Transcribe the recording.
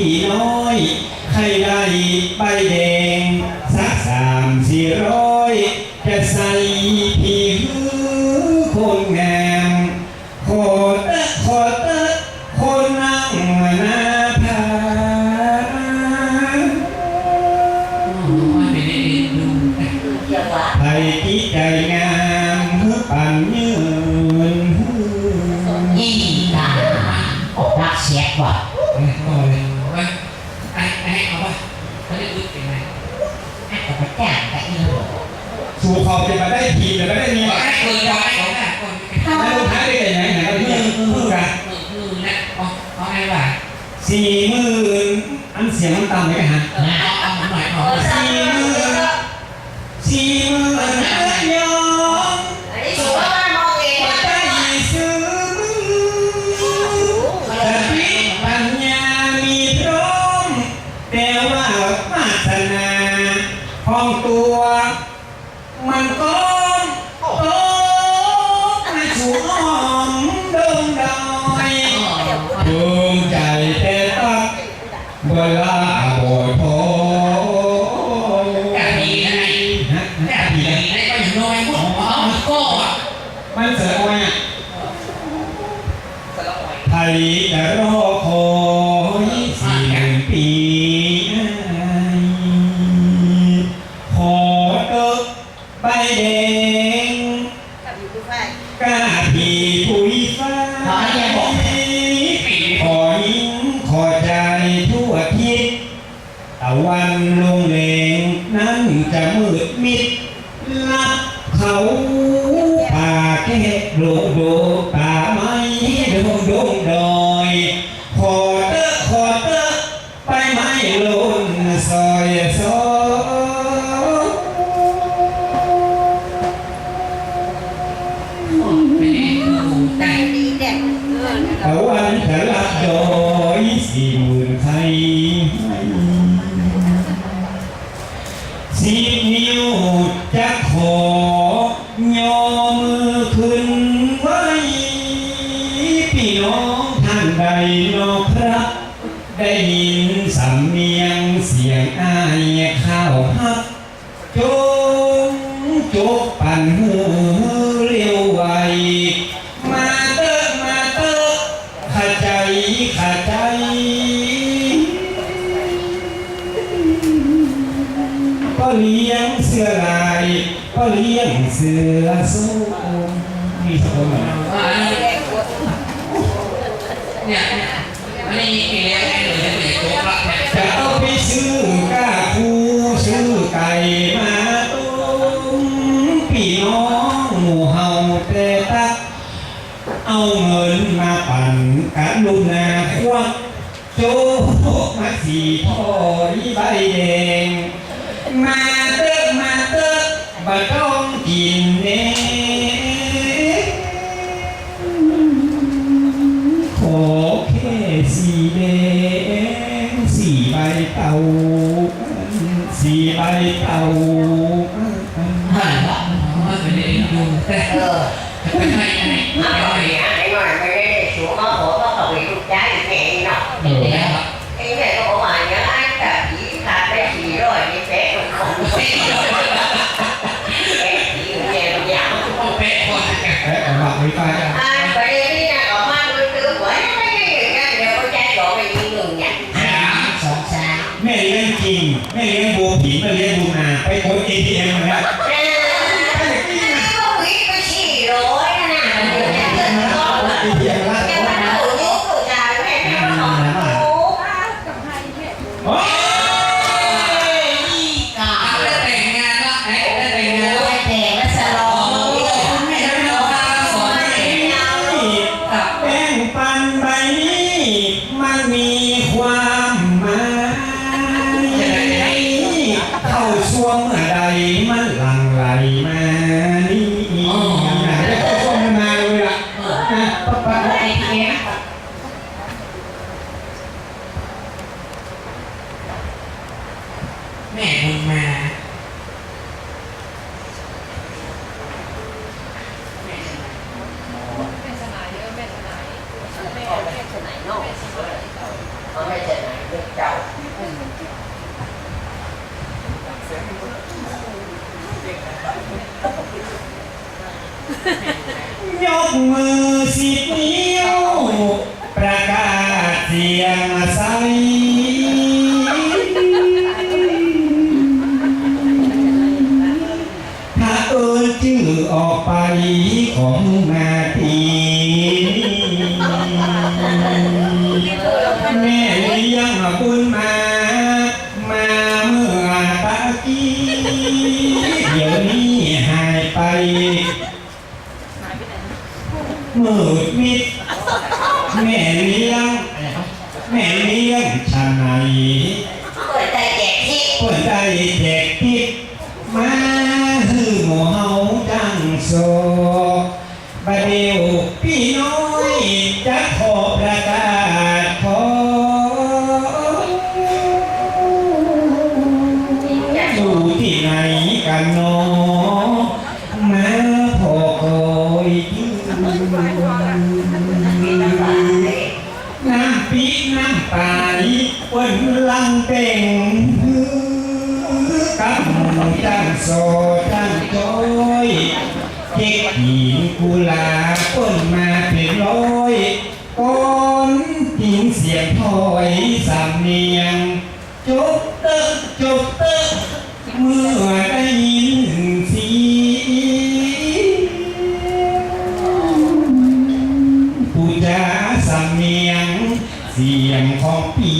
ปีน้อย ใครได้ใบแดง สักสามสี่ร้อยจะใส่ผีหือคนงามโคตรโคตรคนนั่งนาพาว่าไม่ได้ดูเกี่ใจงามฮือปั่นยืนยี่ตาออกรักเสียกว่า โอ้ยว่าไอ้ไอ้เอาป่ะเขาจะดูยังไง ไอ้กับพระเจ้าแต่อีหล สู่ขอบจะ มาได้ทีแต่ไม่ได้มีบอกไอ้ไอ้คนยอมไอ้คนน่ะคนไม่รู้ท้ายได้ยังไงไหนมือนเพื่อนกันมือมือนะเอเอาไอ้ว่าสี่หมื่นอันเสียงมันต่ำไหมฮะ มันเสือเอาไงอะสลับไปไทยจะรอคอยสี่หมื่นปีขอเติบใบแดงกับอยู่ด้วยกล้าผีผุยฟ้าขอยิ้มขอใจทั่วทิศตะวันลงเลงนั้นจะมืดมิด ได้ยินสำเนียงเสียงอ้ายข้าวฮักจงจกปั่นหูเร็วไว มาเตอะมาเตอะขาใจขาใจ ก็เลี้ยงเสือลาย ก็เลี้ยงเสือสู้มีสองคนเหรอเนี่ยอันนี้เลี้ยง เงินมาปั่นกันลุนาควักโจกมาสีพอยใบแดง มาเตอะมาเตอะบ่ต้องกินเน่ขอแค่สีแดงสีใบเตาสีใบเตาว่าไม่ได้ดูแต่เออไม่ให้ไอ้มาไอ้บอกเนี่ยไอ้หน่อยไม่ได้สูงมานเออแล้วไอ้แม่ก็บอกว่าอย่างนั้นกับผีขาดได้สี่ร้อยนี่แป๊ะมันของมันเป็นเอามาไว้ใต้กันอ่าประเด็นนี้นะออกมาดูตื้ อหัวไม่ได้อย่างนั้นเดี๋ยวเขาใจหลอกไปยิงหนึ่งเนี่ยสองสามแม่เลี้ยงจริงแม่เลี้ยงบัวผีแม่เลี้ยงบูนาไปกด ATM มาแล้ว ช่วงเมื่อใดมันหลังไหลมานี่นะไม่เข้าช่วงมันมาเลยล่ะนะปั๊บปั๊บไอ้เนี้ยแม่มึงมา แม่สนายเยอะแม่สนายแม่แม่สนายนอก เอาไม่เสร็จไหน ย กมือสิบนิ้ว ประกาศเสียงใส ถ้าเอ่ยชื่อออกไปของนาทีแม่เลี้ยงบุญมามา มืดมิด แม่เลี้ยง แม่เลี้ยงชาไหนเปิดใจแจกที่เปิดใจแจก โซจังจอยเจ๊กหินกุลาป้นมาเป็นร้อยก้อนหินเสียงถอยสำเนียงจบเตะจบเตะเมื่อได้ยินเสียงผู้จาสำเนียงเสียงของปี